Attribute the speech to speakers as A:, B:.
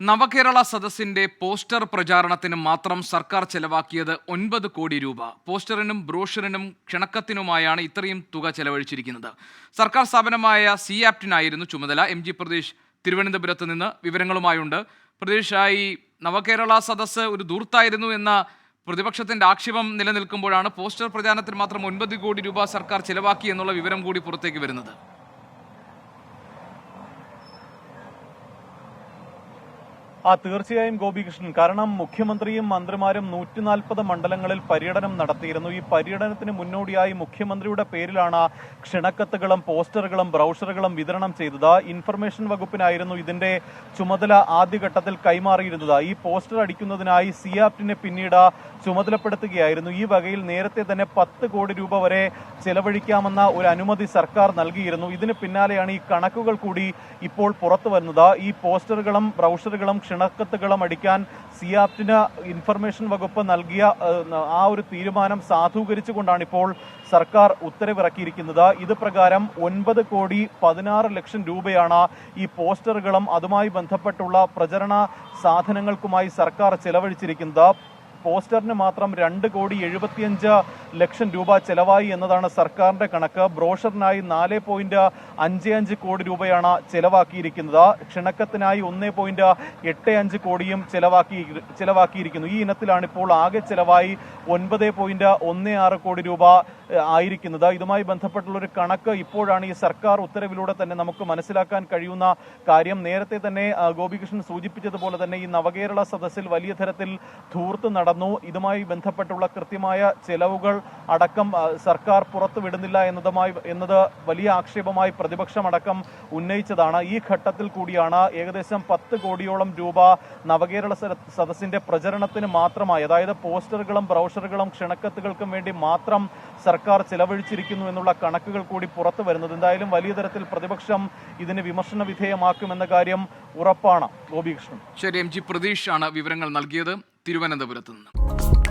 A: നവകേരള സദസ്സിന്റെ പോസ്റ്റർ പ്രചാരണത്തിന് മാത്രം സർക്കാർ ചെലവാക്കിയത് ഒൻപത് കോടി രൂപ. പോസ്റ്ററിനും ബ്രോഷറിനും ക്ഷണക്കത്തിനുമായാണ് ഇത്രയും തുക ചെലവഴിച്ചിരിക്കുന്നത്. സർക്കാർ സ്ഥാപനമായ സി ആപ്റ്റിനായിരുന്നു ചുമതല. എം ജി പ്രദേശ് തിരുവനന്തപുരത്ത് നിന്ന് വിവരങ്ങളുമായുണ്ട്. പ്രദേശ് ഈ നവകേരള സദസ്സ് ഒരു ദൂർത്തായിരുന്നു എന്ന പ്രതിപക്ഷത്തിന്റെ ആക്ഷേപം നിലനിൽക്കുമ്പോഴാണ് പോസ്റ്റർ പ്രചാരണത്തിന് മാത്രം ഒൻപത് കോടി രൂപ സർക്കാർ ചെലവാക്കി എന്നുള്ള വിവരം കൂടി പുറത്തേക്ക് വരുന്നത്.
B: ആ തീർച്ചയായും ഗോപികൃഷ്ണൻ. കാരണം മുഖ്യമന്ത്രിയും മന്ത്രിമാരും നൂറ്റി നാൽപ്പത് മണ്ഡലങ്ങളിൽ പര്യടനം നടത്തിയിരുന്നു. ഈ പര്യടനത്തിന് മുന്നോടിയായി മുഖ്യമന്ത്രിയുടെ പേരിലാണ് ക്ഷണക്കത്തുകളും പോസ്റ്ററുകളും ബ്രൗഷറുകളും വിതരണം ചെയ്തത്. ഇൻഫർമേഷൻ വകുപ്പിനായിരുന്നു ഇതിന്റെ ചുമതല ആദ്യഘട്ടത്തിൽ കൈമാറിയിരുന്നത്. ഈ പോസ്റ്റർ അടിക്കുന്നതിനായി സിയാപ്റ്റിനെ പിന്നീട് ചുമതലപ്പെടുത്തുകയായിരുന്നു. ഈ വകയിൽ നേരത്തെ തന്നെ പത്ത് കോടി രൂപ വരെ ചെലവഴിക്കാമെന്ന ഒരു അനുമതി സർക്കാർ നൽകിയിരുന്നു. ഇതിന് പിന്നാലെയാണ് ഈ കണക്കുകൾ കൂടി ഇപ്പോൾ പുറത്തു വരുന്നത് ഈ പോസ്റ്ററുകളും ബ്രൗഷറുകളും ക്ഷണക്കത്തുകളും അടിക്കാൻ സിയാപ്റ്റിന് ഇൻഫർമേഷൻ വകുപ്പ് നൽകിയ ആ ഒരു തീരുമാനം സാധൂകരിച്ചുകൊണ്ടാണ് ഇപ്പോൾ സർക്കാർ ഉത്തരവിറക്കിയിരിക്കുന്നത്. ഇത് പ്രകാരം ഒൻപത് കോടി പതിനാറ് ലക്ഷം രൂപയാണ് ഈ പോസ്റ്ററുകളും അതുമായി ബന്ധപ്പെട്ടുള്ള പ്രചരണ സാധനങ്ങൾക്കുമായി സർക്കാർ ചെലവഴിച്ചിരിക്കുന്നത്. പോസ്റ്ററിന് മാത്രം രണ്ട് കോടി എഴുപത്തിയഞ്ച് ലക്ഷം രൂപ ചെലവായി എന്നതാണ് സർക്കാരിന്റെ കണക്ക്. ബ്രോഷറിനായി നാല് പോയിന്റ് അഞ്ച് അഞ്ച് കോടി രൂപയാണ് ചെലവാക്കിയിരിക്കുന്നത്. ക്ഷണക്കത്തിനായി ഒന്ന് പോയിന്റ് എട്ട് അഞ്ച് കോടിയും ചെലവാക്കി ചെലവാക്കിയിരിക്കുന്നു. ഈ ഇനത്തിലാണ് ഇപ്പോൾ ആകെ ചെലവായി ഒൻപത് പോയിന്റ് ഒന്ന് ആറ് കോടി രൂപ ആയിരിക്കുന്നത്. ഇതുമായി ബന്ധപ്പെട്ടുള്ള ഒരു കണക്ക് ഇപ്പോഴാണ് ഈ സർക്കാർ ഉത്തരവിലൂടെ തന്നെ നമുക്ക് മനസ്സിലാക്കാൻ കഴിയുന്ന കാര്യം. നേരത്തെ തന്നെ ഗോപികൃഷ്ണൻ സൂചിപ്പിച്ചതുപോലെ തന്നെ ഈ നവകേരള സദസ്സിൽ വലിയ തരത്തിൽ ധൂർത്ത് നടന്നു. ഇതുമായി ബന്ധപ്പെട്ടുള്ള കൃത്യമായ ചെലവുകൾ അടക്കം സർക്കാർ പുറത്തുവിടുന്നില്ല എന്നതുമായി എന്നത് വലിയ ആക്ഷേപമായി പ്രതിപക്ഷം അടക്കം ഉന്നയിച്ചതാണ്. ഈ ഘട്ടത്തിൽ കൂടിയാണ് ഏകദേശം പത്ത് കോടിയോളം രൂപ നവകേരള സദസ്സിന്റെ പ്രചരണത്തിന് മാത്രമായി അതായത് പോസ്റ്ററുകളും ബ്രൗഷറുകളും ക്ഷണക്കത്തുകൾക്കും വേണ്ടി മാത്രം സർക്കാർ ചെലവഴിച്ചിരിക്കുന്നു എന്നുള്ള കണക്കുകൾ കൂടി പുറത്തു വരുന്നത്. എന്തായാലും വലിയ തരത്തിൽ പ്രതിപക്ഷം ഇതിന് വിമർശന വിധേയമാക്കുമെന്ന കാര്യം ഉറപ്പാണ്. ഗോപികൃഷ്ണൻ.
A: ശരി എം ജി പ്രതീഷ് ആണ് വിവരങ്ങൾ നൽകിയത്. തിരുവനന്തപുരത്ത് നിന്ന്.